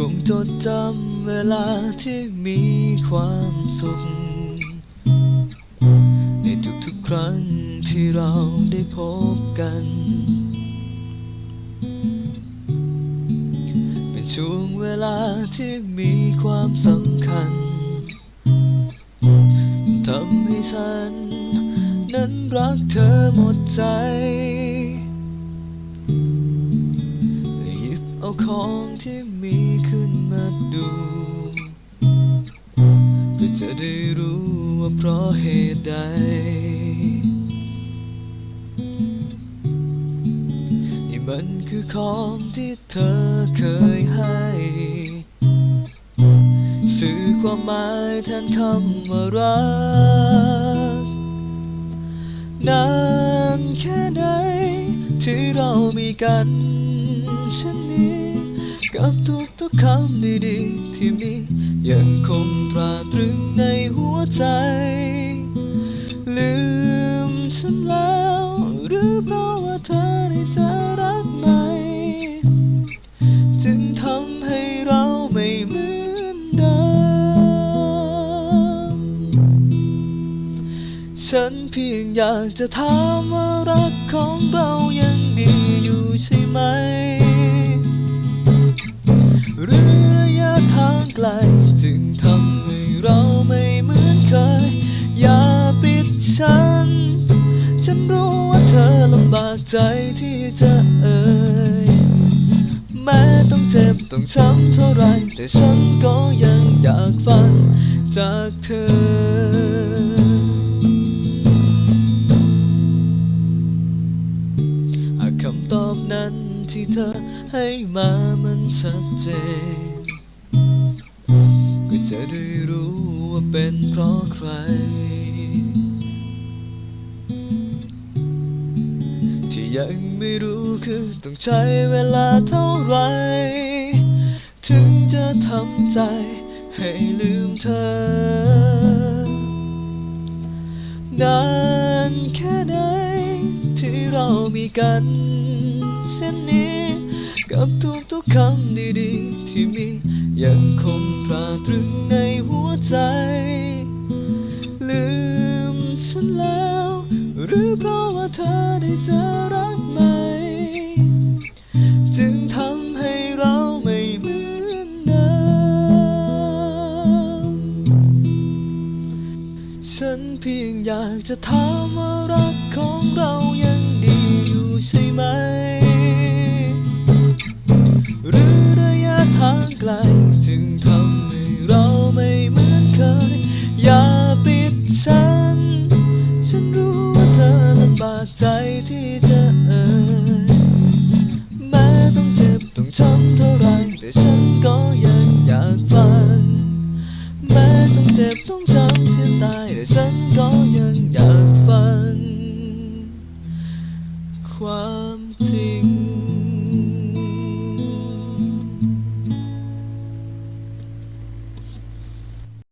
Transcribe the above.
คงจดจำเวลาที่มีความสุข ในทุกๆครั้งที่เราได้พบกัน เป็นช่วงเวลาที่มีความสำคัญทำให้ฉัน นั้นรักเธอหมดใจหยิบเอาของที่มี พื่อจะได้รู้ว่าเพราะเหตุใด นี่มันคือของที่เธอเคยให้ สื่อความหมายแทนคำว่ารักนานแค่ไหนที่เรามีกันเช่นนี้ กับทุกๆคำดีๆที่มี ยังคงตราตรึงในหัวใจ ลืมฉันแล้ว หรือเพราะว่าเธอได้เจอรักใหม่จึงทำให้เราไม่เหมือนเดิมฉันเพียงอยากจะถามว่ารักของเรายังดีอยู่ใช่ไหม หรือระยะทางไกล ฉันรู้ว่าเธอลำบากใจที่จะเอ่ย แม้ต้องเจ็บต้องช้ำเท่าไร แต่ฉันก็ยังอยากฟังจากเธอหาคำตอบนั้นที่เธอให้มามันชัดเจน ก็จะได้รู้ว่าเป็นเพราะใคร ยังไม่รู้คือต้องใช้เวลาเท่าไร ถึงจะทำใจให้ลืมเธอนานแค่ไหนที่เรามีกันเช่นนี้ กับทุกๆคำดีๆ ที่มียังคงตราตรึงในหัวใจ ลืมฉันแล้ว หรือเพราะว่าเธอได้เจอรักใหม่ จึงทำให้เราไม่เหมือนเดิม ฉันเพียงอยากจะถามว่ารักของเรายังดีอยู่ใช่ไหม หรือระยะทางไกลจึงทำให้เราไม่เหมือนเคย อย่าปิดฉันฉันากใจที่จะเอ่ยแม้ต้องเจ็บต้องช้ำเท่าไรแต่ฉันก็ยังอยากฟังแม้ต้องเจ็บต้องช้ำเสียตายแต่ฉันก็ยังอยากฟังความจริง